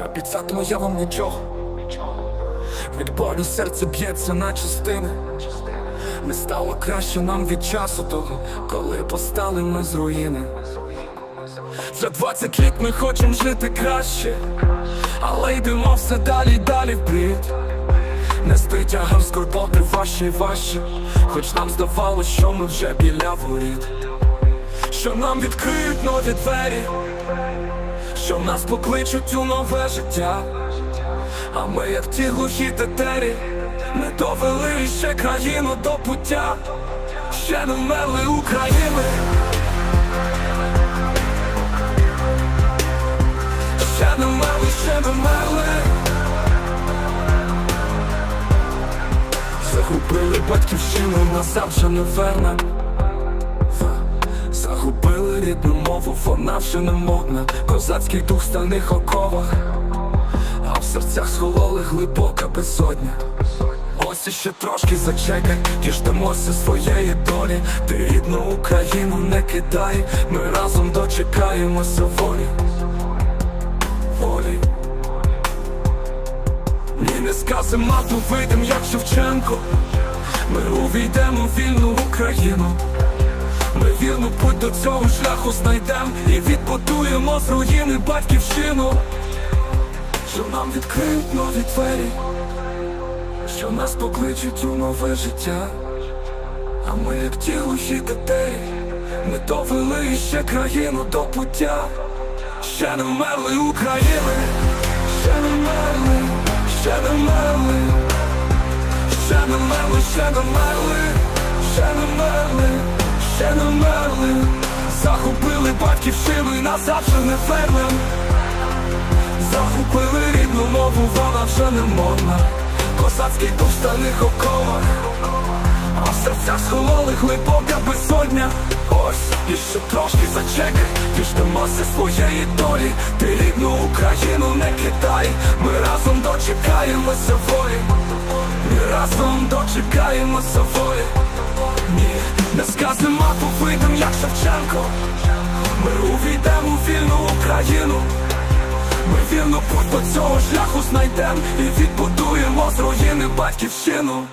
Я підсатиму, я вам нічого. Від болю серце б'ється на частини. Не стало краще нам від часу того, коли постали ми з руїни. Вже 20 літ ми хочемо жити краще, але йдемо все далі, й далі вбрід. Не ститягав скорботи важче й важче, хоч нам здавалось, що ми вже біля воріт. Що нам відкриють нові двері, що нас покличуть у нове життя. А ми, як ті глухі тетері, не довели ще країну до пуття, ще не вмерли України. Ще не вмерли, ще не вмерли. Загубили батьківщину, назад не верне. Загубили рідну мову, вона вже не модна, козацький дух в стальних оковах, а в серцях схололи глибока безодня. Ось іще трошки зачекай, діждемося своєї долі. Ти рідну Україну не кидай, ми разом дочекаємося волі. Волі. Ні, не сказим мату вийдем, як Шевченко. Ми увійдемо в вільну Україну. Ми вірну путь до цього шляху знайдем і відбудуємо з руїни батьківщину, що нам відкриють нові двері, що нас покличуть у нове життя, а ми, як ті глухі дітей, ми довели ще країну до пуття, ще не вмерли України, ще не вмерли, ще не вмерли, ще не вмерли, ще не вмерли, ще не вмерли ще не вмерли, захопили батьківщину і назад вже не вернем. Захопили рідну мову, вона вже не модна. Козацький стальних оковах, а в серцях схололи глибока безодня. Ось, і ще трошки зачекай, діждемося своєї долі. Ти рідну Україну не кидай, ми разом дочекаємося волі. Ми разом дочекаємося волі. Ні, не сказим мату вийдем, як Шевченко. Ми увійдемо у вільну Україну. Ми вільну путь до цього шляху знайдем і відбудуємо з руїни батьківщину.